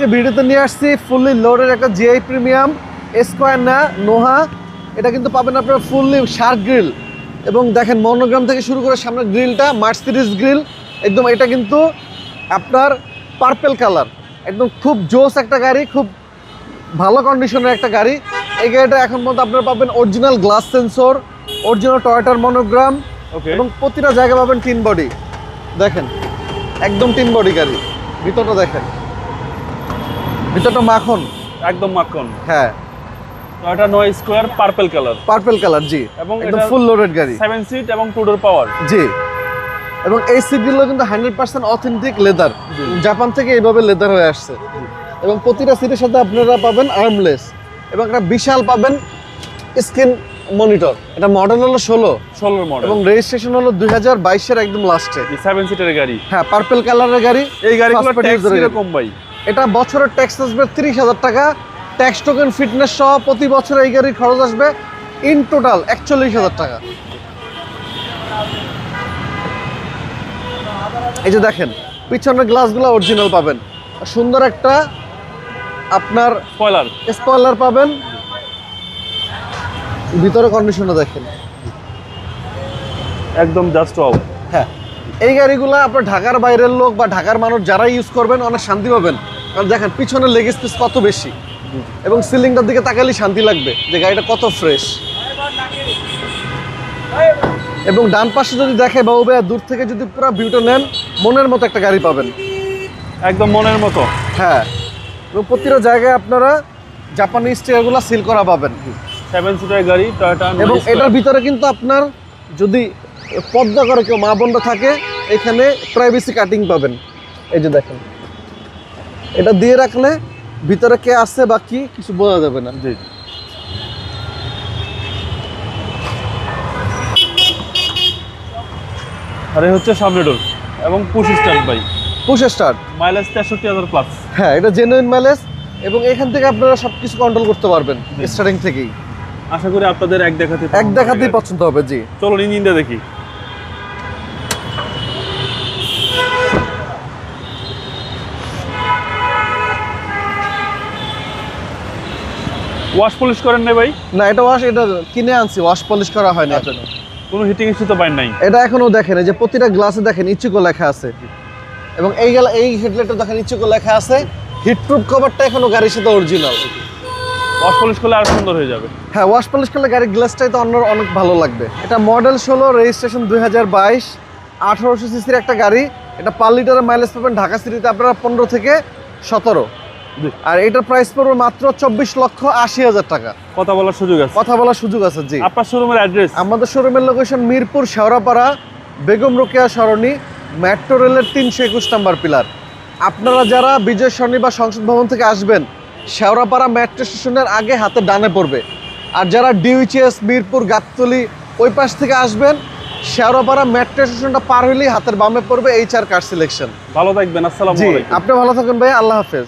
আজকে ভিডিওতে নিয়ে আসছি ফুললি লোডের একটা জিআই প্রিমিয়াম স্কোয়ার না নোহা এটা কিন্তু পাবেন আপনার ফুললি শার্ক গ্রিল। এবং দেখেন মনোগ্রাম থেকে শুরু করে সামনের গ্রিলটা মার্সিডিস গ্রিল একদম এটা কিন্তু আপনার পার্পেল কালার একদম খুব জোস একটা গাড়ি খুব ভালো কন্ডিশনের একটা গাড়ি। এই গাড়িটা এখন পর্যন্ত আপনারা পাবেন অরিজিনাল গ্লাস সেন্সর অরিজিনাল টয়টার মনোগ্রাম এবং প্রতিটা জায়গায় পাবেন টিন বডি। দেখেন একদম টিন বডি গাড়ি। ভিতরটা দেখেন। ভিতরটা মাখন। একদম মাখন। হ্যাঁ। Square purple colour purple colour জি। এবং একদম ফুল লোডেড গাড়ি। সিট এবং টুডোর পাওয়ার জি। এবং এই সিটগুলো কিন্তু hundred percent authentic leather Japan থেকে এইভাবে লেদার হয়ে আসছে। এবং প্রতিটা সিটের সাথে আপনারা পাবেন আর্মলেস এবং একটা বিশাল পাবেন স্ক্রিন মনিটর এটা মডেল হলো ষোলো। ষোলোর মডেল এবং রেজিস্ট্রেশন হলো দুই হাজার বাইশের একদম লাস্টে সেভেন সিটের গাড়ি। হ্যাঁ পার্পল কালারের গাড়ি। এই এর কীরকম ভাই। এটা বছরের ট্যাক্স আসবে তিরিশ হাজার টাকা। ট্যাক্স টোকেন ফিটনেস সহ প্রতি বছর এই গাড়ির খরচ আসবে ইন টোটাল একচল্লিশ হাজার টাকা। এই যে দেখেন পিছনের গ্লাসগুলো অরিজিনাল পাবেন। সুন্দর একটা আপনার স্পয়লার স্পয়লার পাবেন। ভিতরে কন্ডিশনও দেখেন। একদম জাস্ট ওয়াও হ্যাঁ এই গাড়িগুলো আপনার ঢাকার বাইরের লোক বা ঢাকার মানুষ যারা ইউজ করবেন অনেক শান্তি পাবেন। কারণ দেখেন পিছনের লেগ স্পেস কত বেশি? এবং সিলিংটার দিকে তাকালেই শান্তি লাগবে যে গাড়িটা কত ফ্রেশ এবং ডান পাশে যদি দেখে বাবু ভাইয়া দূর থেকে যদি পুরো ভিউটা নেন মনের মতো একটা গাড়ি পাবেন। একদম মনের মতো। হ্যাঁ। এবং প্রতিটা জায়গায় আপনারা জাপানি স্টিকারগুলো সিল করা পাবেন। সেভেন সিটার গাড়ি টয়োটা এবং এটার ভিতরে কিন্তু আপনার যদি পর্দা করে কেউ মা বোনরা থাকে এখানে প্রাইভেসি কাটিং পাবেন। এই যে দেখেন। এটা দিয়ে রাখলে ভিতরে কে আসছে বা কি কিছু বোঝা যাবে না। জি। আর এই হচ্ছে সামনে ডোর এবং push start by push start mileage তেষট্টি হাজার প্লাস হ্যাঁ এটা জেনুইন মাইলেজ এবং এখান থেকে আপনারা সব কিছু কন্ট্রোল করতে পারবেন। স্টার্টিং থেকেই। আশা করি আপনাদের এক দেখাতে এক দেখাতেই পছন্দ হবে জি। চলো ইঞ্জিনটা দেখি। ওয়াশ পলিশ করেন না ভাই? না এটা ওয়াশ এটা কিনে আনছি ওয়াশ পলিশ করা হয় না এখনও। কোনো হিটিং ইস্যু তো পাই নাই। এটা এখনও দেখেন এই যে প্রতিটা গ্লাসে দেখেন ইচুকো লেখা আছে। এবং এই গেলা এই হেডলাইটে দেখেন ইচুকো লেখা আছে। হিট প্রুফ কভারটা এখনও গাড়ির সাথে অরিজিনাল ওয়াশ পলিশ করলে আর সুন্দর হয়ে যাবে। হ্যাঁ ওয়াশ পলিশ করলে গাড়ির গ্লাসটাই তো অন্য অনেক ভালো লাগবে। এটা মডেল ষোলো রেজিস্ট্রেশন দুই হাজার বাইশ। আঠারোশো সিসির একটা গাড়ি। এটা পার লিটারের মাইলেজ পাবেন ঢাকা সিটিতে আপনারা পনেরো থেকে সতেরো। আর এটার প্রাইস পড়বে মাত্র চব্বিশ লক্ষ আশি হাজার টাকা। কথা বলার সুযোগ আছে। কথা বলার সুযোগ আছে জি। আপনার শোরুমের অ্যাড্রেস আমাদের শোরুমের লোকেশন মিরপুর শেওড়াপাড়া বেগম রোকেয়া সরণি মেট্রো রেলের তিনশো একুশ নাম্বার পিলার আপনারা যারা বিজয় সরণি বা সংসদ ভবন থেকে আসবেন শেওড়াপাড়া মেট্রো স্টেশনের আগে হাতে ডানে পড়বে। আর যারা ডিউইচএস মিরপুর গাবতলি ওই পাশ থেকে আসবেন শেওড়াপাড়া মেট্রো স্টেশনটা পার হলেই হাতের বামে পড়বে এইচ আর কার সিলেকশন ভালো থাকবেন আসসালাম আপনি ভালো থাকুন ভাই আল্লাহ হাফেজ।